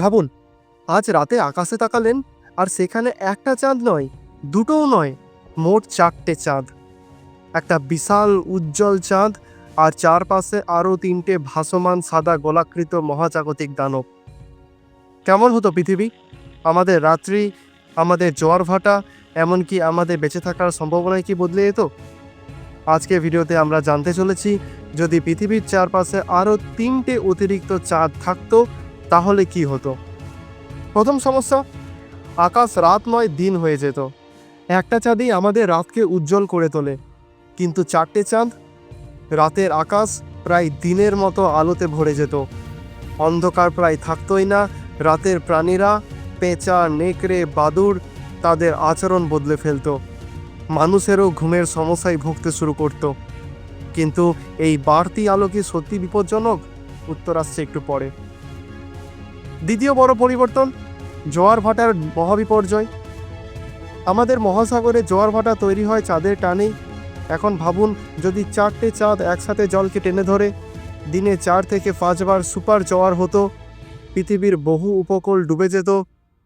ভাবুন, আজ রাতে আকাশে তাকালেন আর সেখানে একটা চাঁদ নয়, দুটোও নয়, মোট চারটে চাঁদ। একটা বিশাল উজ্জ্বল চাঁদ আর চারপাশে আরও তিনটে ভাসমান সাদা গোলাকৃত মহাজাগতিক দানব। কেমন হতো পৃথিবী? আমাদের রাত্রি, আমাদের জোয়ার ভাটা, এমনকি আমাদের বেঁচে থাকার সম্ভাবনায় কি বদলে যেত আজকে ভিডিওতে আমরা জানতে চলেছি, যদি পৃথিবীর চারপাশে আরও তিনটে অতিরিক্ত চাঁদ থাকতো তাহলে কি হতো? প্রথম সমস্যা, আকাশ রাত নয়, দিন হয়ে যেত। একটা চাঁদই আমাদের রাতকে উজ্জ্বল করে তোলে। কিন্তু চারটে চাঁদ, রাতের আকাশ প্রায় দিনের মতো আলোতে ভরে যেত। অন্ধকার প্রায় থাকতোই না, রাতের প্রাণীরা, পেঁচা, নেকড়ে, বাদুর তাদের আচরণ বদলে ফেলত। মানুষেরও ঘুমের সমস্যায় ভুগতে শুরু করত। কিন্তু এই বাড়তি আলো কি সত্যি বিপজ্জনক? উত্তর আসছে একটু পরে। দ্বিতীয় বড় পরিবর্তন, জোয়ার ভাটার মহাবিপর্যয়। আমাদের মহাসাগরে জোয়ার ভাটা তৈরি হয় চাঁদের টানেই। এখন ভাবুন, যদি চারটে চাঁদ একসাথে জলকে টেনে ধরে, দিনে চার থেকে পাঁচবার সুপার জোয়ার হতো, পৃথিবীর বহু উপকূল ডুবে যেত,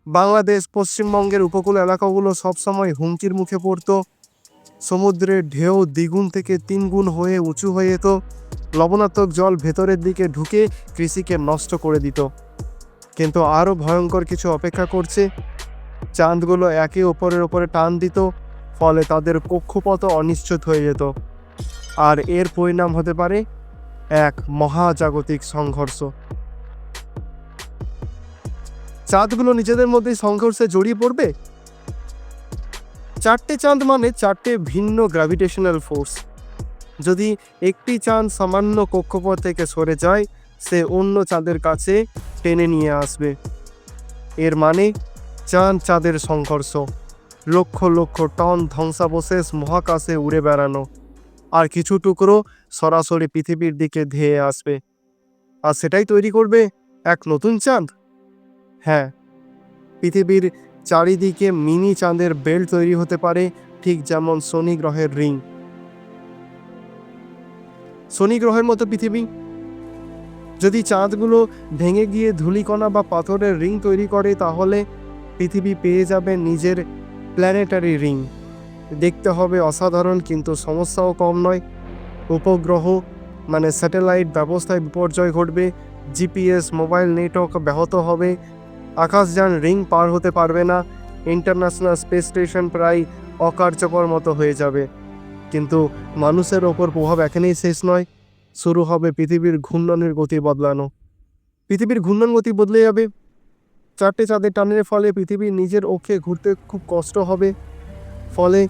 বাংলাদেশ পশ্চিমবঙ্গের উপকূল এলাকাগুলো সবসময় হুমকির মুখে পড়তো, সমুদ্রের ঢেউ দ্বিগুণ থেকে তিনগুণ হয়ে উঁচু হয়ে যেত, লবণাত্মক জল ভেতরের দিকে ঢুকে কৃষিকে নষ্ট করে দিত। কিন্তু আরও ভয়ঙ্কর কিছু অপেক্ষা করছে। চাঁদগুলো একে অপরের ওপরে টান দিত, ফলে তাদের কক্ষপথ অনিশ্চিত হয়ে যেত। আর এর পরিণাম হতে পারে এক মহাজাগতিক সংঘর্ষ। চাঁদগুলো নিজেদের মধ্যে সংঘর্ষে জড়িয়ে পড়বে? চারটে চাঁদ মানে চারটে ভিন্ন গ্র্যাভিটেশনাল ফোর্স যদি একটি চাঁদ সামান্য কক্ষপথ থেকে সরে যায় সে অন্য চাঁদের কাছে টেনে নিয়ে আসবে। এর মানে চাঁদ চাঁদের সংঘর্ষ। লক্ষ লক্ষ টন ধ্বংসাবশেষ মহাকাশে উড়ে বেড়ানো। আর কিছু টুকরো সরাসরি পৃথিবীর দিকে ধেয়ে আসবে। আর সেটাই তৈরি করবে এক নতুন চাঁদ? হ্যাঁ পৃথিবীর চারিদিকে মিনি চাঁদের বেল্ট তৈরি হতে পারে ঠিক যেমন শনি গ্রহের রিং। শনি গ্রহের মতো পৃথিবী। যদি চাঁদগুলো ভেঙে গিয়ে ধূলিকণা বা পাথরের রিং তৈরি করে, তাহলে পৃথিবী পেয়ে যাবে নিজের প্ল্যানেটারি রিং দেখতে হবে অসাধারণ, কিন্তু সমস্যাও কম নয়। উপগ্রহ মানে স্যাটেলাইট ব্যবস্থায় বিপর্যয় ঘটবে জিপিএস মোবাইল নেটওয়ার্ক ব্যাহত হবে, আকাশযান রিং পার হতে পারবে না ইন্টারন্যাশনাল স্পেস স্টেশন প্রায় অকার্যকর মতো হয়ে যাবে। কিন্তু মানুষের ওপর প্রভাব এখানেই শেষ নয়। শুরু হবে পৃথিবীর ঘূর্ণনের গতি বদলানো। পৃথিবীর ঘূর্ণন গতি বদলে যাবে। চারটে চাঁদের টানের ফলে পৃথিবীর নিজের অক্ষে ঘুরতে খুব কষ্ট হবে। ফলে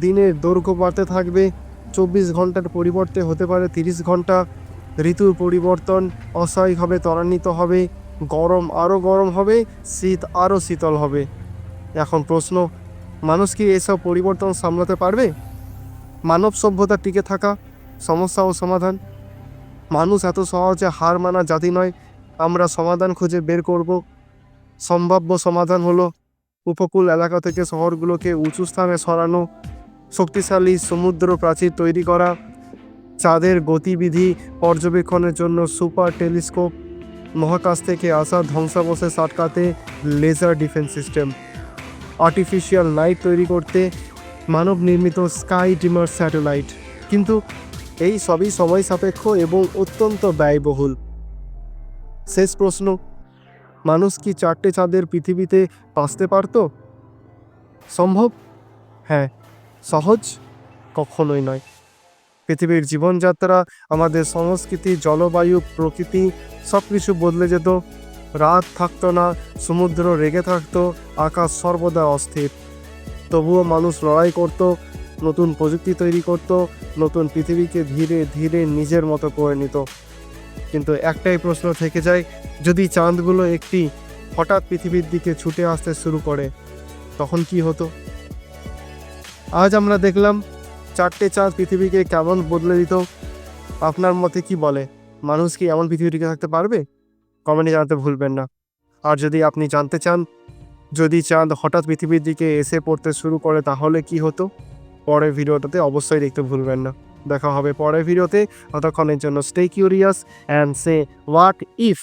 দিনের দৈর্ঘ্য বাড়তে থাকবে। চব্বিশ ঘণ্টার পরিবর্তে হতে পারে তিরিশ ঘণ্টা। ঋতুর পরিবর্তন অস্বাভাবিকভাবে ত্বরান্বিত হবে। গরম আরও গরম হবে, শীত আরও শীতল হবে। এখন প্রশ্ন, মানুষ কি এসব পরিবর্তন সামলাতে পারবে? মানব সভ্যতা টিকে থাকা সমস্যা ও সমাধান। মানুষ এত সহজে হার মানা জাতি নয়, আমরা সমাধান খুঁজে বের করব। সম্ভাব্য সমাধান হলো, উপকূল এলাকা থেকে শহরগুলোকে উঁচু স্থানে সরানো, শক্তিশালী সমুদ্র প্রাচীর তৈরি করা, চাঁদের গতিবিধি পর্যবেক্ষণের জন্য সুপার টেলিস্কোপ, মহাকাশ থেকে আসা ধ্বংসাবশেষ আটকাতে laser defence system, artificial night তৈরি করতে মানব নির্মিত স্কাই ডিমার স্যাটেলাইট। কিন্তু এই সবই সময় সাপেক্ষ এবং অত্যন্ত ব্যয়বহুল। শেষ প্রশ্ন, মানুষ কি চারটে চাঁদের পৃথিবীতে বাঁচতে পারতো? সম্ভব? হ্যাঁ সহজ কখনোই নয়। পৃথিবীর জীবনযাত্রা, আমাদের সংস্কৃতি, জলবায়ু, প্রকৃতি সব কিছু বদলে যেত। রাত থাকতো না, সমুদ্র রেগে থাকতো, আকাশ সর্বদা অস্থির। তবুও মানুষ লড়াই করত নতুন প্রযুক্তি তৈরি করত, নতুন পৃথিবীকে ধীরে ধীরে নিজের মতো করে নিত। কিন্তু একটাই প্রশ্ন থেকে যায়, যদি চাঁদগুলো একটি হঠাৎ পৃথিবীর দিকে ছুটে আসতে শুরু করে, তখন কি হতো? আজ আমরা দেখলাম, চারটে চাঁদ পৃথিবীকে কেমন বদলে দিত। আপনার মতে কি বলে? মানুষ কি এমন পৃথিবী টিকে থাকতে পারবে? কমেন্টে জানাতে ভুলবেন না। আর যদি আপনি জানতে চান, যদি চাঁদ হঠাৎ পৃথিবীর দিকে এসে পড়তে শুরু করে, তাহলে কি হতো? পরের ভিডিওটাতে অবশ্যই দেখতে ভুলবেন না। দেখা হবে পরের ভিডিওতে। ততক্ষণের জন্য stay curious and say what if